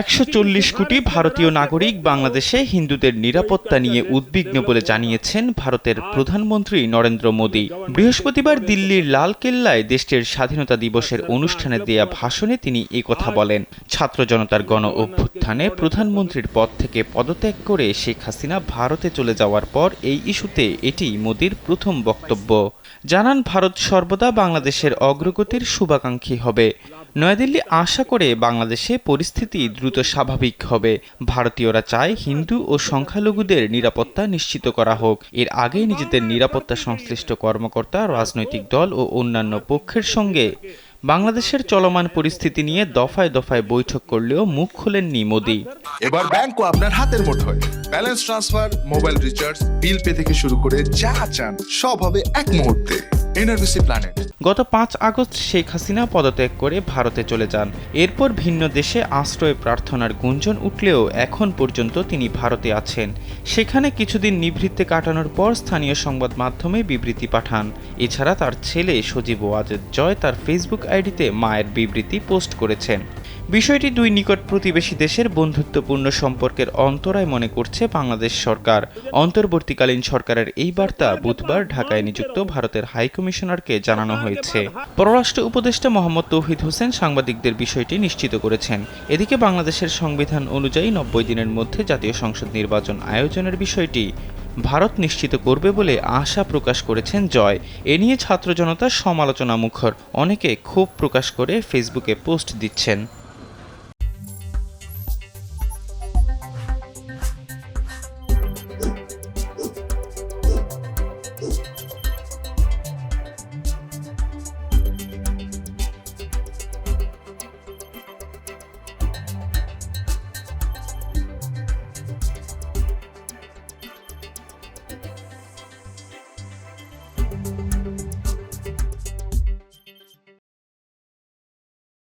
একশো চল্লিশ কোটি ভারতীয় নাগরিক বাংলাদেশে হিন্দুদের নিরাপত্তা নিয়ে উদ্বিগ্ন বলে জানিয়েছেন ভারতের প্রধানমন্ত্রী নরেন্দ্র মোদী। বৃহস্পতিবার দিল্লির লাল কেল্লায় দেশটির স্বাধীনতা দিবসের অনুষ্ঠানে দেয়া ভাষণে তিনি কথা বলেন। ছাত্র জনতার গণ অভ্যুত্থানে প্রধানমন্ত্রীর পদ থেকে পদত্যাগ করে শেখ হাসিনা ভারতে চলে যাওয়ার পর এই ইস্যুতে এটি মোদীর প্রথম বক্তব্য। জানান ভারত সর্বদা বাংলাদেশের অগ্রগতির শুভাকাঙ্ক্ষী হবে। নয়াদিল্লি আশা করে বাংলাদেশে পরিস্থিতি দ্রুত স্বাভাবিক হবে। ভারতীয়রা চায় হিন্দু ও সংখ্যালঘুদের নিরাপত্তা নিশ্চিত করা হোক। এর আগে নিজেদের নিরাপত্তা সংশ্লিষ্ট কর্মকর্তা, রাজনৈতিক দল ও অন্যান্য পক্ষের সঙ্গে বাংলাদেশের চলমান পরিস্থিতি নিয়ে দফায় দফায় বৈঠক করলেও মুখ খোলেননি মোদী। এবার ব্যাংকও আপনার হাতের মুঠোয়। Balance transfer, mobile recharge, bill pay থেকে শুরু করে যা চান সব হবে এক মুহূর্তে। এনআরবিসি প্ল্যানেট গত পাঁচ আগস্ট শেখ হাসিনা পদত্যাগ করে ভারতে চলে যান। এরপর ভিন্ন দেশে আশ্রয় প্রার্থনার গুঞ্জন উঠলেও এখন পর্যন্ত তিনি ভারতে আছেন। সেখানে কিছুদিন নিভৃত্তে কাটানোর পর স্থানীয় সংবাদ মাধ্যমে বিবৃতি পাঠান। এছাড়া তার ছেলে সজীব ওয়াজেদ জয় তার ফেসবুক আইডিতে মায়ের বিবৃতি পোস্ট করেছেন। বিষয়টি দুই নিকট প্রতিবেশী দেশের বন্ধুত্বপূর্ণ সম্পর্কের অন্তরায় মনে করছে বাংলাদেশ সরকার। অন্তর্বর্তীকালীন সরকারের এই বার্তা বুধবার ঢাকায় নিযুক্ত ভারতের হাইকমিশনারকে জানানো হয়েছে। পররাষ্ট্র উপদেষ্টা মোহাম্মদ তৌহিদ হোসেন সাংবাদিকদের বিষয়টি নিশ্চিত করেছেন। এদিকে বাংলাদেশের সংবিধান অনুযায়ী নব্বই দিনের মধ্যে জাতীয় সংসদ নির্বাচন আয়োজনের বিষয়টি ভারত নিশ্চিত করবে বলে আশা প্রকাশ করেছেন জয়। এ নিয়ে ছাত্র জনতা সমালোচনা মুখর অনেকে ক্ষোভ প্রকাশ করে ফেসবুকে পোস্ট দিচ্ছেন।